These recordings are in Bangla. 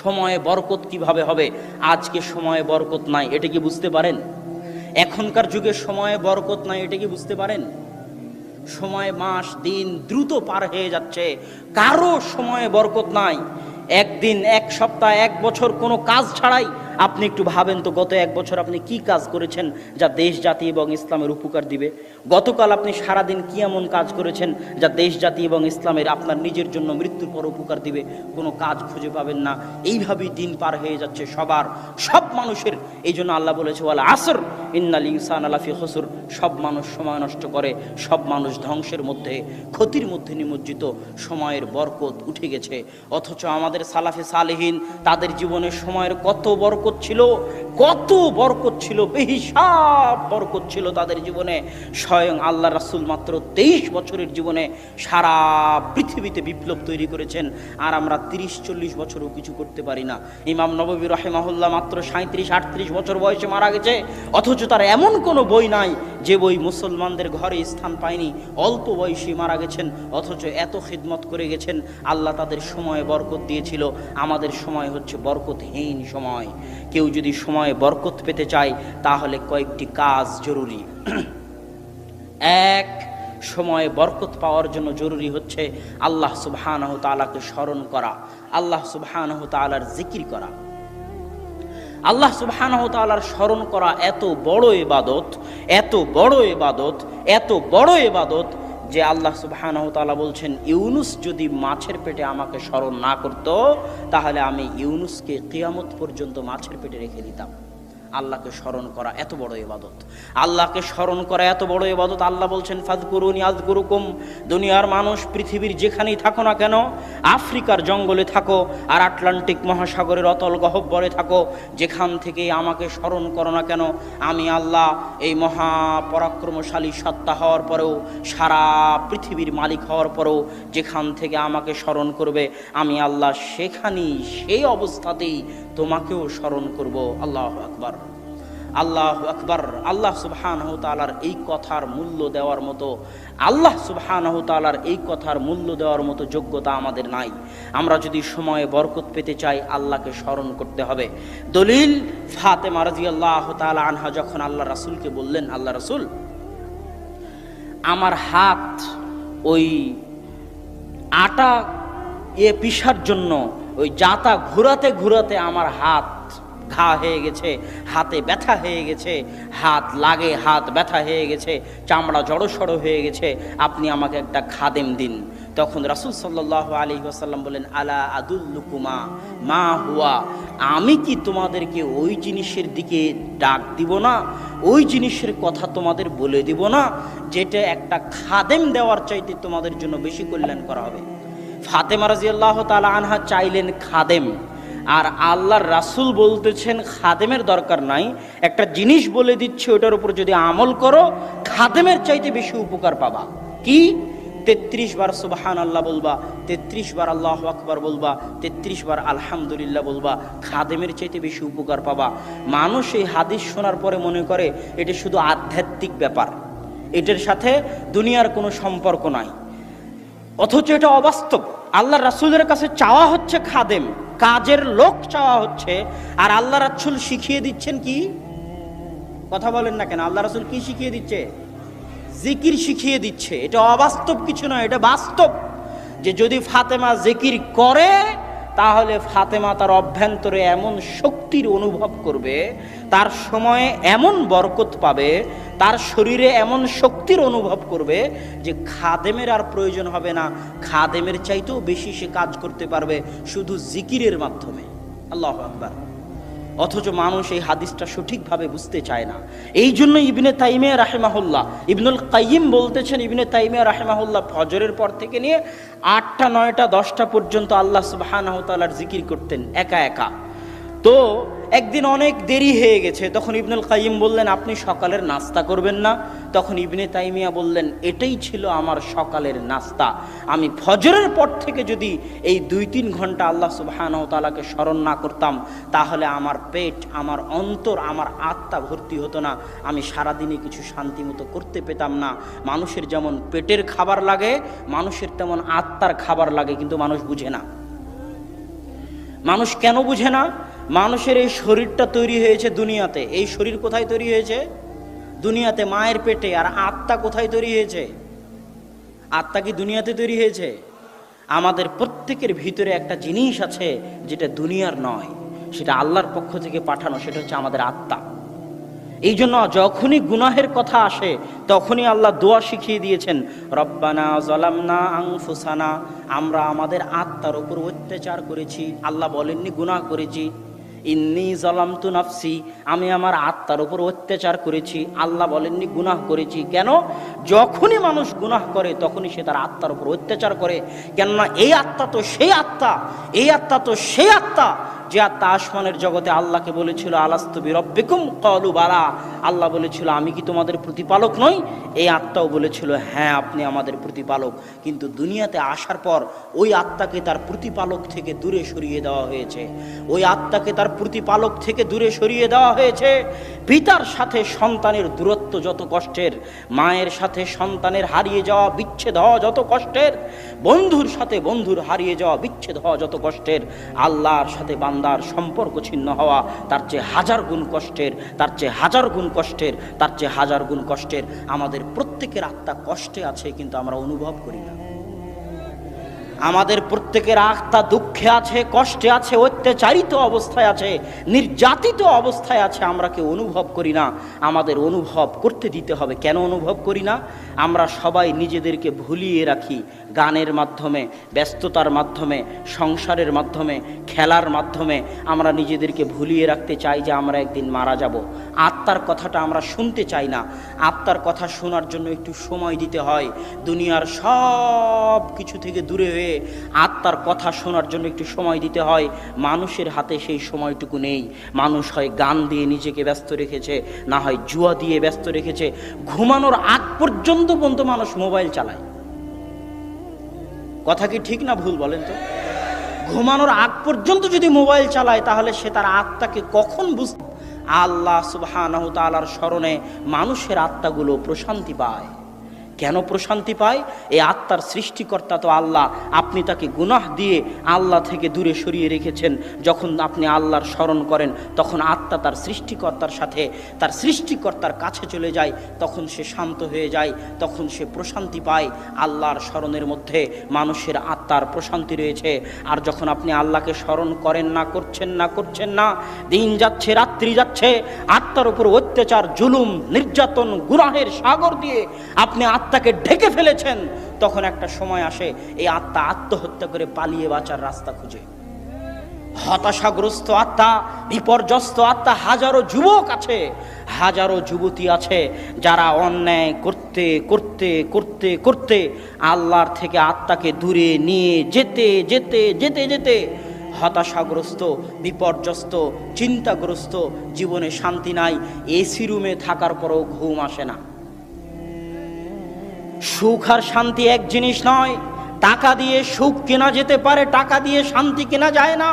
সময়ে বরকত কীভাবে হবে? আজকে সময়ে বরকত নাই, এটা কি বুঝতে পারেন? এখনকার যুগে সময়ে বরকত নাই, এটা কি বুঝতে পারেন? সময় মাস দিন দ্রুত পার হয়ে যাচ্ছে, কারও সময়ে বরকত নাই। একদিন, এক সপ্তাহ, এক বছর কোনো কাজ ছাড়াই আপনি একটু ভাবেন তো, গত এক বছর আপনি কি কাজ করেছেন যা দেশ, জাতি এবং ইসলামের উপকার দিবে? গতকাল আপনি সারাদিন কি এমন কাজ করেছেন যা দেশ, জাতি এবং ইসলামের আপনার নিজের জন্য মৃত্যুর পর উপকার দিবে? কোনো কাজ খুঁজে পাবেন না। এইভাবেই দিন পার হয়ে যাচ্ছে সবার, সব মানুষের। এই জন্য আল্লাহ বলেছে আসর ইন্নাল ইনসান আলাফি হসুর সব মানুষ সময় নষ্ট করে, সব মানুষ ধ্বংসের মধ্যে, ক্ষতির মধ্যে নিমজ্জিত, সময়ের বরকত উঠে গেছে। অথচ আমাদের সালাফে সালেহীন, তাদের জীবনে সময়ের কত বরকত ছিল, কত বরকত ছিল, বেহিসাব বরকত ছিল তাদের জীবনে। স্বয়ং আল্লাহ রাসুল মাত্র তেইশ বছরের জীবনে সারা পৃথিবীতে বিপ্লব তৈরি করেছেন, আর আমরা তিরিশ, চল্লিশ বছরও কিছু করতে পারি না। ইমাম নববী রহেমাহুল্লাহ মাত্র সাঁত্রিশ আটত্রিশ বছর বয়সে মারা গেছে, অথচ তার এমন কোনো বই নাই যে বই মুসলমানদের ঘরে স্থান পায়নি, অল্প বয়সী মারা গেছেন, অথচ এত খিদমত করে গেছেন, আল্লাহ তাদের সময়ে বরকত দিয়েছিল। আমাদের সময় হচ্ছে বরকতহীন সময়। কেউ যদি সময়ে বরকত পেতে চায়, তাহলে কয়েকটি কাজ জরুরি। এক, সময়ে বরকত পাওয়ার জন্য জরুরি হচ্ছে আল্লাহ সুবহানাহু তাআলাকে স্মরণ করা। আল্লাহ সুবহানাহু তাআলার জিকির করা। আল্লাহ সুবহানাহু তাআলার স্মরণ করা এত বড় এবাদত এত বড় এবাদত এত বড় এবাদত যে আল্লাহ সুবহান তাআলা বলছেন, ইউনুস যদি মাছের পেটে আমাকে স্মরণ না করত, তাহলে আমি ইউনুসকে কিয়ামত পর্যন্ত মাছের পেটে রেখে দিতাম। আল্লাহকে স্মরণ করা এত বড় ইবাদত। আল্লাহকে স্মরণ করা এত বড় ইবাদত। আল্লাহ বলছেন, ফাদকুরুনি আজগুরুকুম দুনিয়ার মানুষ পৃথিবীর যেখানেই থাকো না কেন, আফ্রিকার জঙ্গলে থাকো আর আটলান্টিক মহাসাগরের অতল গহব্বরে থাকো, যেখান থেকে আমাকে স্মরণ করো না কেন, আমি আল্লাহ এই মহা পরাক্রমশালী সত্তা হওয়ার পরেও, সারা পৃথিবীর মালিক হওয়ার পরেও যেখান থেকে আমাকে স্মরণ করবে, আমি আল্লাহ সেখানেই, সেই অবস্থাতেই তোমাকেও স্মরণ করব। আল্লাহ আকবার। আল্লাহ আকবার, আল্লাহ সুবহান তালার এই কথার মূল্য দেওয়ার মতো, আল্লাহ সুবহান তালার এই কথার মূল্য দেওয়ার মতো যোগ্যতা আমাদের নাই। আমরা যদি সময়ে বরকত পেতে চাই, আল্লাহকে স্মরণ করতে হবে। দলিল ফাতে রাজি আল্লাহ তালা আনহা যখন আল্লাহ রাসুলকে বললেন, আল্লাহ রাসুল, আমার হাত ওই আটা এ পিসার জন্য, ওই জাতা ঘোরাতে ঘোরাতে আমার হাত ঘা হয়ে গেছে, হাতে ব্যথা হয়ে গেছে, হাত লাগে, হাত ব্যথা হয়ে গেছে, চামড়া জড়সড় হয়ে গেছে, আপনি আমাকে একটা খাদেম দিন। তখন রাসুল সাল্লাহ আলী আসাল্লাম বলেন, আলা আদুল্লুকুমা, মা হুয়া, আমি কি তোমাদেরকে ওই জিনিসের দিকে ডাক দিব না? ওই জিনিসের কথা তোমাদের বলে দিব না, যেটা একটা খাদেম দেওয়ার চাইতে তোমাদের জন্য বেশি কল্যাণ করা হবে? ফাতেমা রাজিয়াল্লাহ তালা আনহা চাইলেন খাদেম। আর আল্লাহর রাসুল বলতেছেন, খাদেমের দরকার নাই। একটা জিনিস বলে দিচ্ছে, ওটার উপর যদি আমল করো, খাদেমের চাইতে বেশি উপকার পাবা। কি? তেত্রিশ বার সুবাহান আল্লাহ বলবা, তেত্রিশ বার আল্লাহ আকবার বলবা, তেত্রিশ বার আলহামদুলিল্লাহ বলবা, খাদেমের চাইতে বেশি উপকার পাবা। মানুষ এই হাদিস শোনার পরে মনে করে, এটা শুধু আধ্যাত্মিক ব্যাপার। এটার সাথে দুনিয়ার কোনো সম্পর্ক নাই। অথচ এটা অবাস্তব। আল্লাহ রাসুলের কাছে চাওয়া হচ্ছে খাদেম। কাজের লোক চাওয়া হচ্ছে, আর আল্লাহ রাসুল শিখিয়ে দিচ্ছেন কি? কথা বলেন না কেন, আল্লাহ রাসুল কি শিখিয়ে দিচ্ছে? জিকির শিখিয়ে দিচ্ছে। এটা অবাস্তব কিছু নয়, এটা বাস্তব। যে যদি ফাতেমা জিকির করে তাহলে ফাতেমা তার অভ্যন্তরে এমন শক্তির অনুভব করবে, তার সময়ে এমন বরকত পাবে, তার শরীরে এমন শক্তির অনুভব করবে যে খাদেমের আর প্রয়োজন হবে না। খাদেমের চাইতেও বেশি সে কাজ করতে পারবে শুধু জিকিরের মাধ্যমে। আল্লাহ আকবার। অথচ মানুষ এই হাদিসটা সঠিকভাবে বুঝতে চায় না। এই জন্য ইবনে তাইমিয়া রাহেমাহুল্লাহ, ইবনুল কাইম বলতেছেন ইবনে তাইমিয়া রাহেমাহুল্লাহ ফজরের পর থেকে নিয়ে আটটা, নয়টা, দশটা পর্যন্ত আল্লাহ সুবাহানহতালার জিকির করতেন একা একা। তো একদিন অনেক দেরি হয়ে গেছে, তখন ইবনুল কাইম বললেন, আপনি সকালের নাস্তা করবেন না। তখন ইবনে তাইমিয়া বললেন, এটাই ছিল আমার সকালের নাস্তা। আমি ফজরের পর থেকে যদি এই দুই তিন ঘণ্টা আল্লাহ সুবাহানাহ তালাকে স্মরণ না করতাম, তাহলে আমার পেট, আমার অন্তর, আমার আত্মা ভর্তি হতো না। আমি সারাদিনে কিছু শান্তি মতো করতে পেতাম না। মানুষের যেমন পেটের খাবার লাগে, মানুষের তেমন আত্মার খাবার লাগে, কিন্তু মানুষ বুঝে না। মানুষ কেন বুঝে না? মানুষের এই শরীরটা তৈরি হয়েছে দুনিয়াতে। এই শরীর কোথায় তৈরি হয়েছে? দুনিয়াতে মায়ের পেটে আর আত্মা কোথায় তৈরি হয়েছে? আত্মা কি দুনিয়াতে তৈরি হয়েছে? আমাদের প্রত্যেকের ভিতরে একটা জিনিস আছে যেটা দুনিয়ার নয়, সেটা আল্লাহর পক্ষ থেকে পাঠানো, সেটা হচ্ছে আমাদের আত্মা। এই জন্য যখনই গুনাহের কথা আসে, তখনই আল্লাহ দোয়া শিখিয়ে দিয়েছেন, রব্বানা জলামনা আংফুসানা আমরা আমাদের আত্মার উপর অত্যাচার করেছি, আল্লাহ বলেননি গুনাহ করেছি। ইন্নি জলামতু নাফসি আমি আমার আত্মার উপর অত্যাচার করেছি, আল্লাহ বলেননি গুনাহ করেছি। কেন? যখনই মানুষ গুনাহ করে, তখনই সে তার আত্মার উপর অত্যাচার করে। কেননা এই আত্মা তো সেই আত্মা, এই আত্মা তো সেই আত্মা। যে আত্মা আসমানের জগতে আল্লাহকে বলেছিল আলাস্তবি রব্বেকুম কলু বালা। আল্লাহ বলেছিল, আমি কি তোমাদের প্রতিপালক নই? এই আত্মাও বলেছিল হ্যাঁ আপনি আমাদের প্রতিপালক। কিন্তু দুনিয়াতে আসার পর ওই আত্মাকে তার প্রতিপালক থেকে দূরে সরিয়ে দেওয়া হয়েছে। ওই আত্মাকে তার প্রতিপালক থেকে দূরে সরিয়ে দেওয়া হয়েছে। পিতার সাথে সন্তানের দূরত্ব যত কষ্টের, মায়ের সাথে সন্তানের হারিয়ে যাওয়া বিচ্ছেদ হওয়া যত কষ্টের, বন্ধুর সাথে বন্ধুর হারিয়ে যাওয়া বিচ্ছেদ হওয়া যত কষ্টের, আল্লাহর সাথে বান্দার সম্পর্ক ছিন্ন হওয়া তার চেয়ে হাজার গুণ কষ্টের, তার চেয়ে হাজার গুণ কষ্টের, তার চেয়ে হাজার গুণ কষ্টের। আমাদের প্রত্যেকের আত্মা কষ্টে আছে কিন্তু আমরা অনুভব করি না। আমাদের প্রত্যেকের আত্মা দুঃখে আছে, কষ্টে আছে, অত্যাচারিত অবস্থায় আছে, নির্যাতিত অবস্থায় আছে, আমরা কেউ অনুভব করি না। আমাদের অনুভব করতে দিতে হবে। কেন অনুভব করি না? আমরা সবাই নিজেদেরকে ভুলিয়ে রাখি গানের মাধ্যমে, ব্যস্ততার মাধ্যমে, সংসারের মাধ্যমে, খেলার মাধ্যমে। আমরা নিজেদেরকে ভুলিয়ে রাখতে চাই যে আমরা একদিন মারা যাব। আত্মার কথাটা আমরা শুনতে চাই না। আত্মার কথা শোনার জন্য একটু সময় দিতে হয়। দুনিয়ার সব কিছু থেকে দূরে হয়ে আত্মার কথা শোনার জন্য একটু সময় দিতে হয়। মানুষের হাতে সেই সময়টুকু নেই। মানুষ হয় গান দিয়ে নিজেকে ব্যস্ত রেখেছে, না হয় জুয়া দিয়ে ব্যস্ত রেখেছে। ঘুমানোর আগ পর্যন্ত পর্যন্ত মানুষ মোবাইল চালায়। কথা কি ঠিক না ভুল বলেন তো? ঘুমানোর আগ পর্যন্ত যদি মোবাইল চালায়, তাহলে সে তার আত্মাকে কখন বুঝ, আল্লাহ সুবহানাহু তাআলার স্মরণে মানুষের আত্মাগুলো প্রশান্তি পায়। কেন প্রশান্তি পায়? এই আত্মার সৃষ্টিকর্তা তো আল্লাহ। আপনি তাকে গুনাহ দিয়ে আল্লাহ থেকে দূরে সরিয়ে রেখেছেন। যখন আপনি আল্লাহর স্মরণ করেন, তখন আত্মা তার সৃষ্টিকর্তার সাথে, তার সৃষ্টিকর্তার কাছে চলে যায়। তখন সে শান্ত হয়ে যায়, তখন সে প্রশান্তি পায়। আল্লাহর স্মরণের মধ্যে মানুষের আত্মার প্রশান্তি রয়েছে। আর যখন আপনি আল্লাহকে স্মরণ করেন না, করছেন না করছেন না, দিন যাচ্ছে, রাত্রি যাচ্ছে, আত্মার উপর অত্যাচার, জুলুম, নির্যাতন, গুনাহের সাগর দিয়ে আপনি আত্মাকে ঢেকে ফেলেছেন, তখন একটা সময় আসে এই আত্মা আত্মহত্যা করে পালিয়ে বাঁচার রাস্তা খুঁজে। হতাশাগ্রস্ত আত্মা, বিপর্যস্ত আত্মা, হাজারো যুবক আছে, হাজারো যুবতী আছে, যারা অন্যায় করতে করতে করতে করতে আল্লাহর থেকে আত্মাকে দূরে নিয়ে যেতে যেতে যেতে যেতে হতাশাগ্রস্ত, বিপর্যস্ত, চিন্তাগ্রস্ত, জীবনে শান্তি নাই, এসি রুমে থাকার পরেও ঘুম আসে না। সুখ আর শান্তি এক জিনিস নয়। টাকা দিয়ে সুখ কেনা যেতে পারে, টাকা দিয়ে শান্তি কেনা যায় না।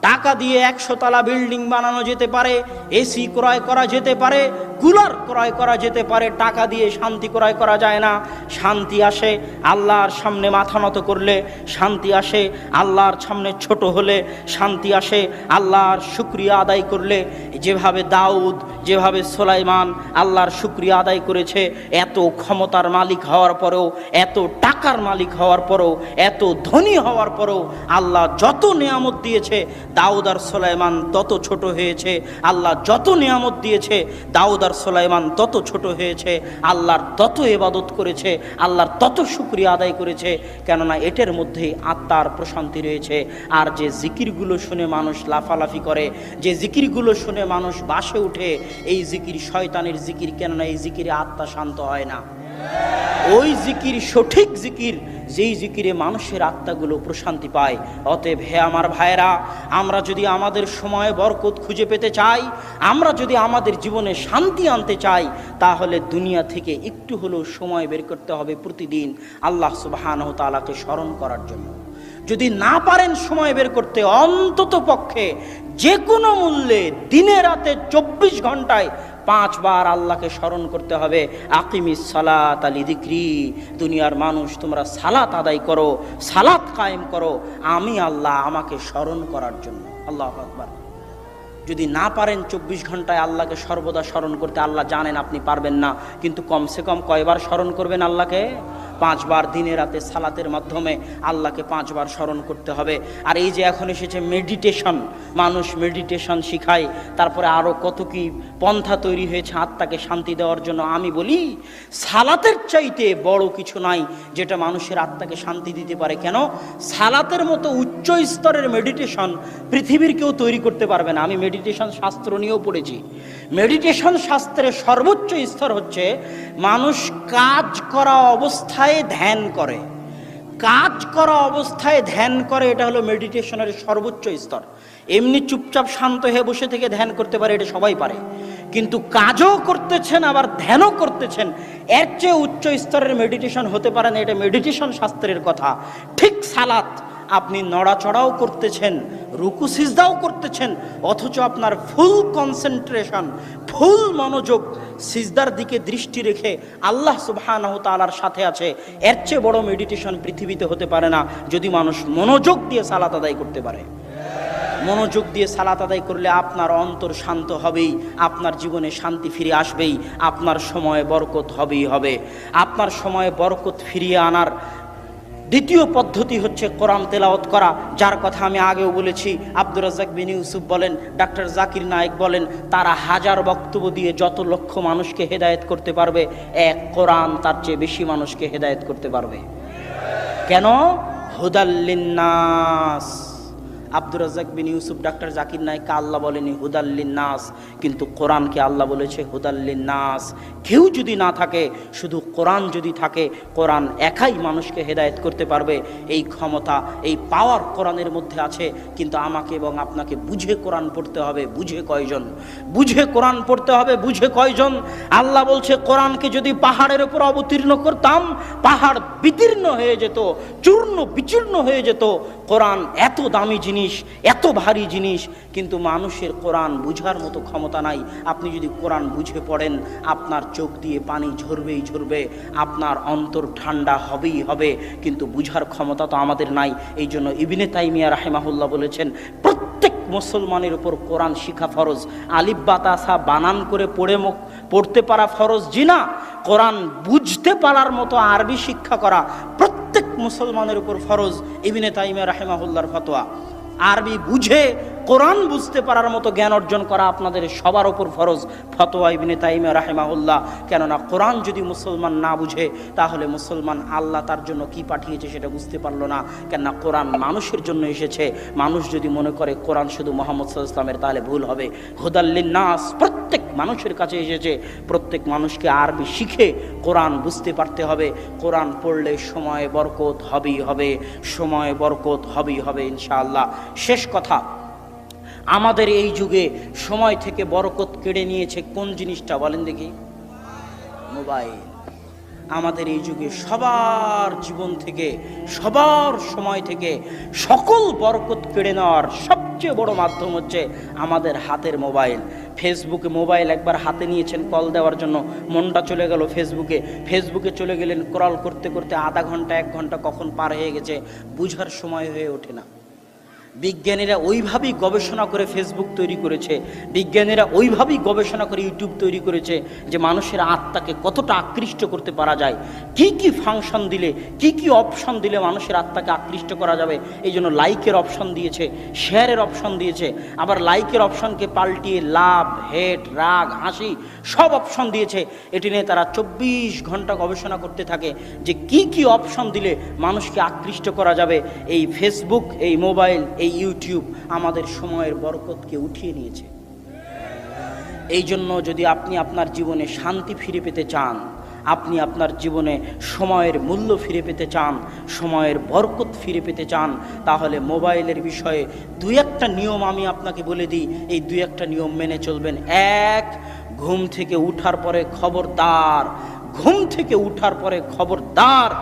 টাকা দিয়ে একশো তলা বিল্ডিং বানানো যেতে পারে, এসি ক্রয় করা যেতে পারে কুলার ক্রয় করা যেতে পারে, টাকা দিয়ে শান্তি ক্রয় করা যায় না। শান্তি আসে আল্লাহর সামনে মাথা নত করলে, শান্তি আসে আল্লাহর সামনে ছোট হলে, শান্তি আসে আল্লাহর শুক্রিয়া আদায় করলে। যেভাবে দাউদ, যেভাবে সোলাইমান আল্লাহর শুক্রিয়া আদায় করেছে, এত ক্ষমতার মালিক হওয়ার পরেও, এত টাকার মালিক হওয়ার পরেও, এত ধনী হওয়ার পরেও আল্লাহ যত নিয়ামত দিয়েছে, দাউদ আর সোলাইমান তত ছোট হয়েছে। আল্লাহ যত নিয়ামত দিয়েছে, দাউদ আর সোলাইমান তত ছোট হয়েছে, আল্লাহর তত এবাদত করেছে, আল্লাহর তত শুক্রিয়া আদায় করেছে, কেননা এটার মধ্যেই আত্মার প্রশান্তি রয়েছে। আর যে জিকিরগুলো শুনে মানুষ লাফালাফি করে, যে জিকিরগুলো শুনে মানুষ বাসে উঠে, এই জিকির শয়তানের জিকির, কেননা এই জিকিরে আত্মা শান্ত হয় না। ওই জিকির, সঠিক জিকির, যেই জিকিরে মানুষের আত্মাগুলো প্রশান্তি পায়। অতএব হে আমার ভাইরা আমরা যদি আমাদের সময়, বরকত খুঁজে পেতে চাই, আমরা যদি আমাদের জীবনে শান্তি আনতে চাই, তাহলে দুনিয়া থেকে একটু হলেও সময় বের করতে হবে প্রতিদিন আল্লাহ সুবাহানহ তালাকে স্মরণ করার জন্য। যদি না পারেন সময় বের করতে, অন্তত পক্ষে যে কোনো মূল্যে দিনে রাতে চব্বিশ ঘন্টায় পাঁচবার আল্লাহকে স্মরণ করতে হবে। আকিমি সালাত আলি দিক্রি। দুনিয়ার মানুষ, তোমরা সালাত আদায় করো, সালাত কায়েম করো। আমি আল্লাহ আমাকে স্মরণ করার জন্য। আল্লাহ আকবার। যদি না পারেন চব্বিশ ঘন্টায় আল্লাহকে সর্বদা স্মরণ করতে, আল্লাহ জানেন আপনি পারবেন না। কিন্তু কমসে কম কয়বার স্মরণ করবেন আল্লাহকে? পাঁচবার দিনে রাতে সালাতের মাধ্যমে আল্লাহকে পাঁচবার স্মরণ করতে হবে। আর এই যে এখন এসেছে মেডিটেশন মানুষ মেডিটেশন শিখায়, তারপরে আরও কত কি পন্থা তৈরি হয়েছে আত্মাকে শান্তি দেওয়ার জন্য। আমি বলি, সালাতের চাইতে বড় কিছু নাই যেটা মানুষের আত্মাকে শান্তি দিতে পারে। কেন? সালাতের মতো উচ্চ স্তরের মেডিটেশন পৃথিবীর কেউ তৈরি করতে পারবে না। আমি মেডিটেশন শাস্ত্র নিয়েও পড়েছি। মেডিটেশন শাস্ত্রের সর্বোচ্চ স্তর হচ্ছে, মানুষ কাজ করা অবস্থায় ধ্যান করে। কাজ করা অবস্থায় ধ্যান করে, এটা হলো মেডিটেশনের সর্বোচ্চ স্তর। এমনি চুপচাপ শান্ত হয়ে বসে থেকে ধ্যান করতে পারে, এটা সবাই পারে। কিন্তু কাজও করতেছেন, আবার ধ্যানও করতেছেন, এর চেয়ে উচ্চ স্তরের মেডিটেশন হতে পারে না, এটা মেডিটেশন শাস্ত্রের কথা। ঠিক সালাত আপনি নড়াচড়াও করতেছেন, রুকু সিজদাও করতেছেন, অথচ আপনার ফুল কনসেন্ট্রেশন ফুল মনোযোগ সিজদার দিকে দৃষ্টি রেখে আল্লাহ সুবহানাহু তাআলার সাথে আছে। এর চেয়ে বড় মেডিটেশন পৃথিবীতে হতে পারে না, যদি মানুষ মনোযোগ দিয়ে সালাত আদায় করতে পারে। মনোযোগ দিয়ে সালাত আদায় করলে আপনার অন্তর শান্ত হবেই, আপনার জীবনে শান্তি ফিরে আসবেই, আপনার সময়ে বরকত হবেই হবে। আপনার সময়ে বরকত ফিরিয়ে আনার দ্বিতীয় পদ্ধতি হচ্ছে কোরআন তেলাওত করা, যার কথা আমি আগেও বলেছি। আব্দুর রাজাক বিন ইউসুফ বলেন, ডাক্তার জাকির নায়েক বলেন, তারা হাজার বক্তব্য দিয়ে যত লক্ষ মানুষকে হেদায়ত করতে পারবে, এক কোরআন তার চেয়ে বেশি মানুষকে হেদায়ত করতে পারবে। কেন? হুদাল্লিন্নাস আব্দুর রাজ্জাক বিন ইউসুফ, ডাক্তার জাকির নায়ককে আল্লাহ বলেনি হুদাল্লিন নাস কিন্তু কোরআনকে আল্লাহ বলেছে হুদাল্লিন নাস কেউ যদি না থাকে, শুধু কোরআন যদি থাকে, কোরআন একাই মানুষকে হেদায়েত করতে পারবে। এই ক্ষমতা, এই পাওয়ার কোরআনের মধ্যে আছে, কিন্তু আমাকে এবং আপনাকে বুঝে কোরআন পড়তে হবে, বুঝে কয়জন? বুঝে কোরআন পড়তে হবে, বুঝে কয়জন? আল্লাহ বলছে, কোরআনকে যদি পাহাড়ের উপর অবতীর্ণ করতাম, পাহাড় বিতীর্ণ হয়ে যেত, চূর্ণ বিচূর্ণ হয়ে যেত, কোরআন এত দামি জিনিস এত ভারী জিনিস, কিন্তু মানুষের কোরআন বুঝার মতো ক্ষমতা নাই। আপনি যদি কোরআন বুঝে পড়েন, আপনার চোখ দিয়ে পানি ঝরবেই ঝরবে, আপনার অন্তর ঠান্ডা হবেই হবে, কিন্তু বুঝার ক্ষমতা তো আমাদের নাই। এই জন্য ইবিনে তাইমিয়া রাহেমাহুল্লাহ বলেছেন, প্রত্যেক মুসলমানের উপর কোরআন শিখা ফরজ। আলিফ বাতাসা বানান করে পড়ে পড়তে পারা ফরজ জিনা কোরআন বুঝতে পারার মতো আরবি শিক্ষা করা প্রত্যেক মুসলমানের উপর ফরজ, ইবিনে তাইমিয়া রাহেমাহুল্লার ফতোয়া। আরবি বুঝে কোরআন বুঝতে পারার মতো জ্ঞান অর্জন করা আপনাদের সবার ওপর ফরজ। ফতোয়া ইবনে তাইমিয়া রাহেমাহুল্লাহ। কেননা কোরআন যদি মুসলমান না বুঝে, তাহলে মুসলমান আল্লাহ তার জন্য কি পাঠিয়েছে সেটা বুঝতে পারল না। কেননা কোরআন মানুষের জন্য এসেছে। মানুষ যদি মনে করে কোরআন শুধু মোহাম্মদ ইসলামের তাহলে ভুল হবে। হুদাল্লিন নাস প্রত্যেক মানুষের কাছে এসেছে। প্রত্যেক মানুষকে আরবি শিখে কোরআন বুঝতে পারতে হবে। কোরআন পড়লে সময় বরকত হবেই হবে। সময় বরকত হবেই হবে ইনশাআল্লাহ। শেষ কথা আমাদের এই যুগে সময় থেকে বরকত কেড়ে নিয়েছে কোন জিনিসটা বলেন দেখি? মোবাইল। আমাদের এই যুগে সবার জীবন থেকে, সবার সময় থেকে সকল বরকত কেড়ে নেওয়ার সবচেয়ে বড় মাধ্যম হচ্ছে আমাদের হাতের মোবাইল। ফেসবুকে মোবাইল একবার হাতে নিয়েছেন কল দেওয়ার জন্য, মনটা চলে গেল ফেসবুকে। ফেসবুকে চলে গেলেন ক্রল করতে করতে আধা ঘণ্টা, এক ঘণ্টা কখন পার হয়ে গেছে, বুঝার সময় হয়ে ওঠে না। বিজ্ঞানীরা ওইভাবেই গবেষণা করে ফেসবুক তৈরি করেছে। বিজ্ঞানীরা ওইভাবেই গবেষণা করে ইউটিউব তৈরি করেছে যে মানুষের আত্মাকে কতটা আকৃষ্ট করতে পারা যায়। কি কি ফাংশন দিলে, কি কি অপশন দিলে মানুষের আত্মাকে আকৃষ্ট করা যাবে? এই জন্য লাইকের অপশন দিয়েছে শেয়ারের অপশন দিয়েছে। আবার লাইকের অপশনকে পাল্টিয়ে লাভ হেট রাগ, হাসি সব অপশন দিয়েছে। এটি নিয়ে তারা চব্বিশ ঘণ্টা গবেষণা করতে থাকে যে কি কি অপশন দিলে মানুষকে আকৃষ্ট করা যাবে। এই ফেসবুক এই মোবাইল এই ইউটিউব আমাদের সময়ের বরকতকে উঠিয়ে নিয়েছে। এই জন্য যদি আপনি আপনার জীবনে শান্তি ফিরে পেতে চান, আপনি আপনার জীবনে সময়ের মূল্য ফিরে পেতে চান, সময়ের বরকত ফিরে পেতে চান, তাহলে মোবাইলের বিষয়ে দু একটা নিয়ম আমি আপনাকে বলে দিই। এই দু একটা নিয়ম মেনে চলবেন। এক, ঘুম থেকে উঠার পরে খবরদার। ঘুম থেকে উঠার পরে খবরদার।